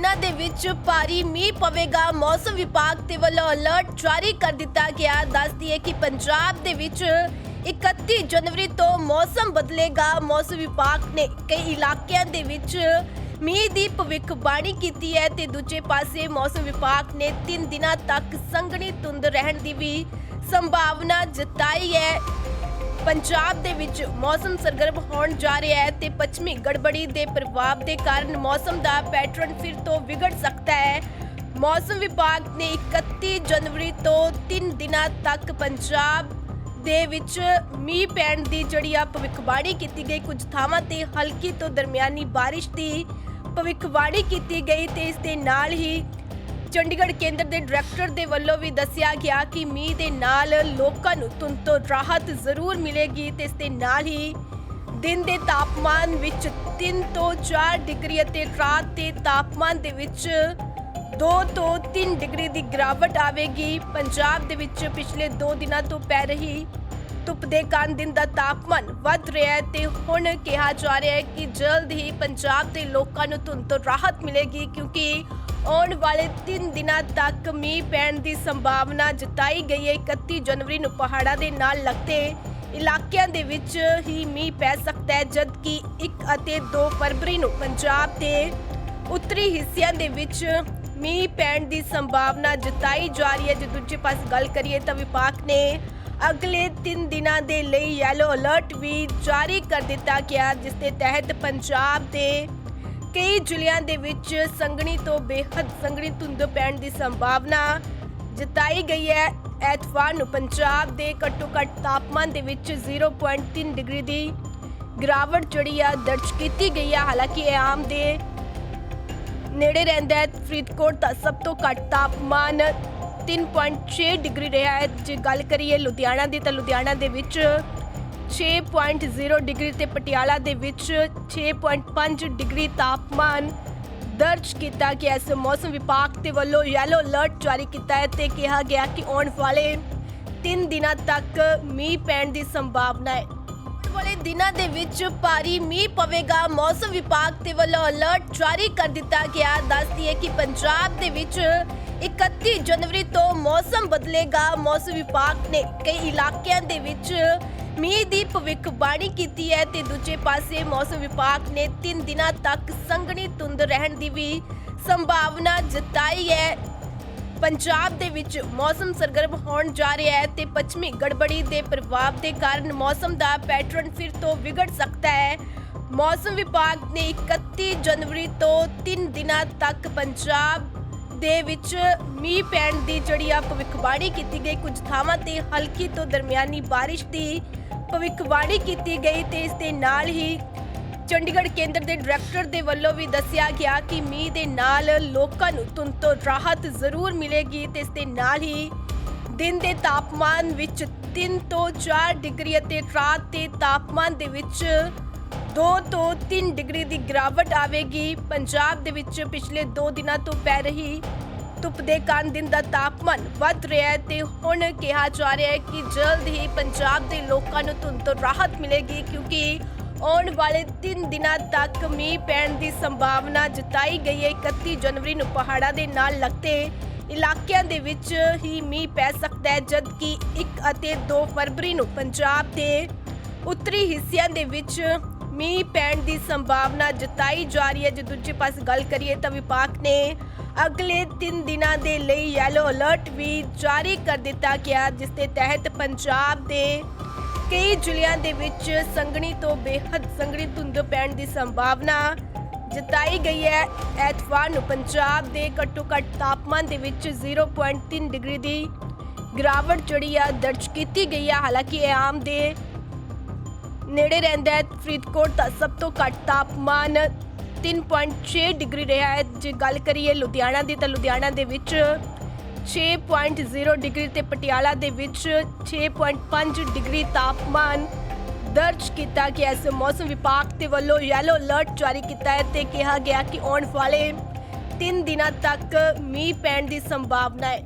ਦਿਨਾਂ ਦੇ ਵਿੱਚ ਭਾਰੀ ਮੀਂਹ ਪਵੇਗਾ। ਮੌਸਮ ਵਿਭਾਗ ਦੇ ਵੱਲੋਂ ਅਲਰਟ ਜਾਰੀ ਕਰ ਦਿੱਤਾ ਗਿਆ। ਦੱਸਦੀ ਹੈ ਕਿ ਪੰਜਾਬ ਦੇ ਵਿੱਚ 31 ਜਨਵਰੀ ਤੋਂ ਮੌਸਮ ਬਦਲੇਗਾ। ਮੌਸਮ ਵਿਭਾਗ ਨੇ ਕਈ ਇਲਾਕਿਆਂ ਦੇ ਵਿੱਚ ਮੀਂਹ ਦੀ ਭਵਿੱਖਬਾਣੀ ਕੀਤੀ ਹੈ ਤੇ ਦੂਜੇ ਪਾਸੇ ਮੌਸਮ ਵਿਭਾਗ ਨੇ 3 ਦਿਨਾਂ ਤੱਕ ਸੰਘਣੀ ਧੁੰਦ ਰਹਿਣ ਦੀ ਵੀ ਸੰਭਾਵਨਾ ਜਤਾਈ ਹੈ। ਪੰਜਾਬ ਦੇ ਵਿੱਚ ਮੌਸਮ ਸਰਗਰਮ ਹੋਣ ਜਾ ਰਿਹਾ ਹੈ ਤੇ ਪੱਛਮੀ ਗੜਬੜੀ ਦੇ ਪ੍ਰਭਾਵ ਦੇ ਕਾਰਨ ਮੌਸਮ ਦਾ ਪੈਟਰਨ ਫਿਰ ਤੋਂ ਵਿਗੜ ਸਕਦਾ ਹੈ। ਮੌਸਮ ਵਿਭਾਗ ਨੇ 31 ਜਨਵਰੀ ਤੋਂ 3 ਦਿਨਾਂ ਤੱਕ ਪੰਜਾਬ ਦੇ ਵਿੱਚ ਮੀਂਹ ਪੈਣ ਦੀ ਜਿਹੜੀ ਆ ਭਵਿੱਖਬਾਣੀ ਕੀਤੀ ਗਈ। ਕੁਝ ਥਾਵਾਂ ਤੇ ਹਲਕੀ ਤੋਂ ਦਰਮਿਆਨੀ ਬਾਰਿਸ਼ ਦੀ ਭਵਿੱਖਬਾਣੀ ਕੀਤੀ ਗਈ ਤੇ ਇਸ ਦੇ ਨਾਲ ਹੀ ਚੰਡੀਗੜ੍ਹ ਕੇਂਦਰ ਦੇ ਡਾਇਰੈਕਟਰ ਦੇ ਵੱਲੋਂ ਵੀ ਦੱਸਿਆ ਗਿਆ ਕਿ ਮੀਂਹ ਦੇ ਨਾਲ ਲੋਕਾਂ ਨੂੰ ਧੁੰਦ ਤੋਂ ਰਾਹਤ ਜ਼ਰੂਰ ਮਿਲੇਗੀ ਤੇ ਇਸ ਦੇ ਨਾਲ ਹੀ ਦਿਨ ਦੇ ਤਾਪਮਾਨ ਵਿੱਚ 3 ਤੋਂ 4 ਡਿਗਰੀ ਅਤੇ ਰਾਤ ਦੇ ਤਾਪਮਾਨ ਦੇ ਵਿੱਚ 2 ਤੋਂ 3 ਡਿਗਰੀ ਦੀ ਗਿਰਾਵਟ ਆਵੇਗੀ। ਪੰਜਾਬ ਦੇ ਵਿੱਚ ਪਿਛਲੇ 2 ਦਿਨਾਂ ਤੋਂ ਪੈ ਰਹੀ ਧੁੱਪ ਦੇ ਕਾਰਨ ਦਿਨ ਦਾ ਤਾਪਮਾਨ ਵੱਧ ਰਿਹਾ ਹੈ ਤੇ ਹੁਣ ਕਿਹਾ ਜਾ ਰਿਹਾ ਹੈ ਕਿ ਜਲਦ ਹੀ ਪੰਜਾਬ ਦੇ ਲੋਕਾਂ ਨੂੰ ਧੁੰਦ ਤੋਂ ਰਾਹਤ ਮਿਲੇਗੀ ਕਿਉਂਕਿ ਆਉਣ ਵਾਲੇ 3 ਦਿਨਾਂ ਤੱਕ ਮੀਂਹ ਪੈਣ ਦੀ ਸੰਭਾਵਨਾ ਜਤਾਈ ਗਈ ਹੈ। 31 ਜਨਵਰੀ ਨੂੰ ਪਹਾੜਾਂ ਦੇ ਨਾਲ ਲੱਗਦੇ ਇਲਾਕਿਆਂ ਦੇ ਵਿੱਚ ਹੀ ਮੀਂਹ ਪੈ ਸਕਦਾ ਹੈ, ਜਦਕਿ 1 ਅਤੇ 2 ਫਰਵਰੀ ਨੂੰ ਪੰਜਾਬ ਦੇ ਉੱਤਰੀ ਹਿੱਸਿਆਂ ਦੇ ਵਿੱਚ ਮੀਂਹ ਪੈਣ ਦੀ ਸੰਭਾਵਨਾ ਜਤਾਈ ਜਾ ਰਹੀ ਹੈ। ਜੇ ਦੂਜੇ ਪਾਸੇ ਗੱਲ ਕਰੀਏ ਤਾਂ ਵਿਭਾਗ ਨੇ ਅਗਲੇ 3 ਦਿਨਾਂ ਦੇ ਲਈ ਯੈਲੋ ਅਲਰਟ ਵੀ ਜਾਰੀ ਕਰ ਦਿੱਤਾ ਗਿਆ, ਜਿਸ ਦੇ ਤਹਿਤ ਪੰਜਾਬ ਦੇ ਕਈ ਜ਼ਿਲ੍ਹਿਆਂ ਦੇ ਵਿੱਚ ਸੰਘਣੀ ਤੋਂ ਬੇਹੱਦ ਸੰਘਣੀ ਧੁੰਦ ਪੈਣ ਦੀ ਸੰਭਾਵਨਾ ਜਤਾਈ ਗਈ ਹੈ। ਐਤਵਾਰ ਨੂੰ ਪੰਜਾਬ ਦੇ ਘੱਟੋ ਘੱਟ ਤਾਪਮਾਨ ਦੇ ਵਿੱਚ 0.3 ਡਿਗਰੀ ਦੀ ਗਿਰਾਵਟ ਜਿਹੜੀ ਆ ਦਰਜ ਕੀਤੀ ਗਈ ਆ। ਹਾਲਾਂਕਿ ਇਹ ਆਮ ਦੇ ਨੇੜੇ ਰਹਿੰਦਾ ਹੈ। ਫਰੀਦਕੋਟ ਦਾ ਸਭ ਤੋਂ ਘੱਟ ਤਾਪਮਾਨ 3.6 ਡਿਗਰੀ ਰਿਹਾ ਹੈ। ਜੇ ਗੱਲ ਕਰੀਏ ਲੁਧਿਆਣਾ ਦੀ ਤਾਂ ਲੁਧਿਆਣਾ ਦੇ ਵਿੱਚ 6.0 ਡਿਗਰੀ ਤੇ ਪਟਿਆਲਾ ਦੇ ਵਿੱਚ 6.5 ਡਿਗਰੀ ਤਾਪਮਾਨ ਦਰਜ ਕੀਤਾ ਗਿਆ। ਇਸ ਮੌਸਮ ਵਿਭਾਗ ਦੇ ਵੱਲੋਂ ਯੈਲੋ ਅਲਰਟ ਜਾਰੀ ਕੀਤਾ ਹੈ ਤੇ ਕਿਹਾ ਗਿਆ ਕਿ ਆਉਣ ਵਾਲੇ 3 ਦਿਨਾਂ ਤੱਕ ਮੀਂਹ ਪੈਣ ਦੀ ਸੰਭਾਵਨਾ ਹੈ। ਵਾਲੇ ਦਿਨਾਂ ਦੇ ਵਿੱਚ ਭਾਰੀ ਮੀਂਹ ਪਵੇਗਾ। ਮੌਸਮ ਵਿਭਾਗ ਦੇ ਵੱਲੋਂ ਅਲਰਟ ਜਾਰੀ ਕਰ ਦਿੱਤਾ ਗਿਆ। ਦੱਸਦੀ ਹੈ ਕਿ ਪੰਜਾਬ ਦੇ ਵਿੱਚ 31 ਜਨਵਰੀ ਤੋਂ ਮੌਸਮ ਬਦਲੇਗਾ। ਮੌਸਮ ਵਿਭਾਗ ਨੇ ਕਈ ਇਲਾਕਿਆਂ ਦੇ ਵਿੱਚ ਮੀਂਹ ਦੀ ਭਵਿੱਖਬਾਣੀ ਕੀਤੀ ਹੈ ਤੇ ਦੂਜੇ ਪਾਸੇ ਮੌਸਮ ਵਿਭਾਗ ਨੇ 3 ਦਿਨਾਂ ਤੱਕ ਸੰਘਣੀ ਧੁੰਦ ਰਹਿਣ ਦੀ ਵੀ ਸੰਭਾਵਨਾ ਜਤਾਈ ਹੈ। ਪੰਜਾਬ ਦੇ ਵਿੱਚ ਮੌਸਮ ਸਰਗਰਮ ਹੋਣ ਜਾ ਰਿਹਾ ਹੈ ਤੇ ਪੱਛਮੀ ਗੜਬੜੀ ਦੇ ਪ੍ਰਭਾਵ ਦੇ ਕਾਰਨ ਮੌਸਮ ਦਾ ਪੈਟਰਨ ਫਿਰ ਤੋਂ ਵਿਗੜ ਸਕਦਾ ਹੈ। ਮੌਸਮ ਵਿਭਾਗ ਨੇ 31 ਜਨਵਰੀ ਤੋਂ 3 ਦਿਨਾਂ ਤੱਕ ਪੰਜਾਬ ਦੇ ਵਿੱਚ ਮੀਂਹ ਪੈਣ ਦੀ ਜਿਹੜੀ ਆ ਭਵਿੱਖਬਾਣੀ ਕੀਤੀ ਗਈ, ਕੁਝ ਥਾਵਾਂ ਤੇ ਹਲਕੀ ਤੋਂ ਦਰਮਿਆਨੀ ਬਾਰਿਸ਼ ਦੀ ਭਵਿੱਖਬਾਣੀ ਕੀਤੀ ਗਈ ਤੇ ਇਸ ਦੇ ਨਾਲ ਹੀ ਚੰਡੀਗੜ੍ਹ ਕੇਂਦਰ ਦੇ ਡਾਇਰੈਕਟਰ ਦੇ ਵੱਲੋਂ ਵੀ ਦੱਸਿਆ ਗਿਆ ਕਿ ਮੀਂਹ ਦੇ ਨਾਲ ਲੋਕਾਂ ਨੂੰ ਧੁੰਦ ਤੋਂ ਰਾਹਤ ਜ਼ਰੂਰ ਮਿਲੇਗੀ ਤੇ ਇਸ ਦੇ ਨਾਲ ਹੀ ਦਿਨ ਦੇ ਤਾਪਮਾਨ ਵਿੱਚ 3 ਤੋਂ 4 ਡਿਗਰੀ ਅਤੇ ਰਾਤ ਦੇ ਤਾਪਮਾਨ ਦੇ ਵਿੱਚ 2 ਤੋਂ 3 ਡਿਗਰੀ ਦੀ ਗਿਰਾਵਟ ਆਵੇਗੀ। ਪੰਜਾਬ ਦੇ ਵਿੱਚ ਪਿਛਲੇ 2 ਦਿਨਾਂ ਤੋਂ ਪੈ ਰਹੀ ਧੁੱਪ ਦੇ ਕਾਰਨ ਦਿਨ ਦਾ ਤਾਪਮਾਨ ਵੱਧ ਰਿਹਾ ਹੈ ਤੇ ਹੁਣ ਕਿਹਾ ਜਾ ਰਿਹਾ ਹੈ ਕਿ ਜਲਦ ਹੀ ਪੰਜਾਬ ਦੇ ਲੋਕਾਂ ਨੂੰ ਧੁੰਦ ਤੋਂ ਰਾਹਤ ਮਿਲੇਗੀ ਕਿਉਂਕਿ ਆਉਣ ਵਾਲੇ 3 ਦਿਨਾਂ ਤੱਕ ਮੀਂਹ ਪੈਣ ਦੀ ਸੰਭਾਵਨਾ ਜਤਾਈ ਗਈ ਹੈ। 31 ਜਨਵਰੀ ਨੂੰ ਪਹਾੜਾਂ ਦੇ ਨਾਲ ਲੱਗਦੇ ਇਲਾਕਿਆਂ ਦੇ ਵਿੱਚ ਹੀ ਮੀਂਹ ਪੈ ਸਕਦਾ ਹੈ, ਜਦਕਿ 1 ਅਤੇ 2 ਫਰਵਰੀ ਨੂੰ ਪੰਜਾਬ ਦੇ ਉੱਤਰੀ ਹਿੱਸਿਆਂ ਦੇ ਵਿੱਚ ਮੀਂਹ ਪੈਣ ਦੀ ਸੰਭਾਵਨਾ ਜਤਾਈ ਜਾ ਰਹੀ ਹੈ। ਜੇ ਦੂਜੇ ਪਾਸੇ ਗੱਲ ਕਰੀਏ ਤਾਂ ਵਿਭਾਗ ਨੇ ਅਗਲੇ 3 ਦਿਨਾਂ ਦੇ ਲਈ ਯੈਲੋ ਅਲਰਟ ਵੀ ਜਾਰੀ ਕਰ ਦਿੱਤਾ ਗਿਆ, ਜਿਸ ਦੇ ਤਹਿਤ ਪੰਜਾਬ ਦੇ ਕਈ ਜ਼ਿਲ੍ਹਿਆਂ ਦੇ ਵਿੱਚ ਸੰਘਣੀ ਤੋਂ ਬੇਹੱਦ ਸੰਘਣੀ ਧੁੰਦ ਪੈਣ ਦੀ ਸੰਭਾਵਨਾ ਜਤਾਈ ਗਈ ਹੈ। ਐਤਵਾਰ ਨੂੰ ਪੰਜਾਬ ਦੇ ਘੱਟੋ ਘੱਟ ਤਾਪਮਾਨ ਦੇ ਵਿੱਚ 0.3 ਡਿਗਰੀ ਦੀ ਗਿਰਾਵਟ ਜਿਹੜੀ ਆ ਦਰਜ ਕੀਤੀ ਗਈ ਹੈ ਹਾਲਾਂਕਿ ਇਹ ਆਮ ਦੇ ਨੇੜੇ ਰਹਿੰਦਾ ਹੈ। ਫਰੀਦਕੋਟ ਦਾ ਸਭ ਤੋਂ ਘੱਟ ਤਾਪਮਾਨ 3.6 ਡਿਗਰੀ ਰਿਹਾ ਹੈ। ਜੇ ਗੱਲ ਕਰੀਏ ਲੁਧਿਆਣਾ ਦੀ ਤਾਂ ਲੁਧਿਆਣਾ ਦੇ ਵਿੱਚ 6.0 ਡਿਗਰੀ ਤੇ ਪਟਿਆਲਾ ਦੇ ਵਿੱਚ 6.5 ਡਿਗਰੀ ਤਾਪਮਾਨ ਦਰਜ ਕੀਤਾ ਗਿਆ ਇਸ ਮੌਸਮ ਵਿਭਾਗ ਦੇ ਵੱਲੋਂ ਯੈਲੋ ਅਲਰਟ ਜਾਰੀ ਕੀਤਾ ਹੈ ਤੇ ਕਿਹਾ ਗਿਆ ਕਿ ਆਉਣ ਵਾਲੇ 3 ਦਿਨਾਂ ਤੱਕ ਮੀਂਹ ਪੈਣ ਦੀ ਸੰਭਾਵਨਾ ਹੈ।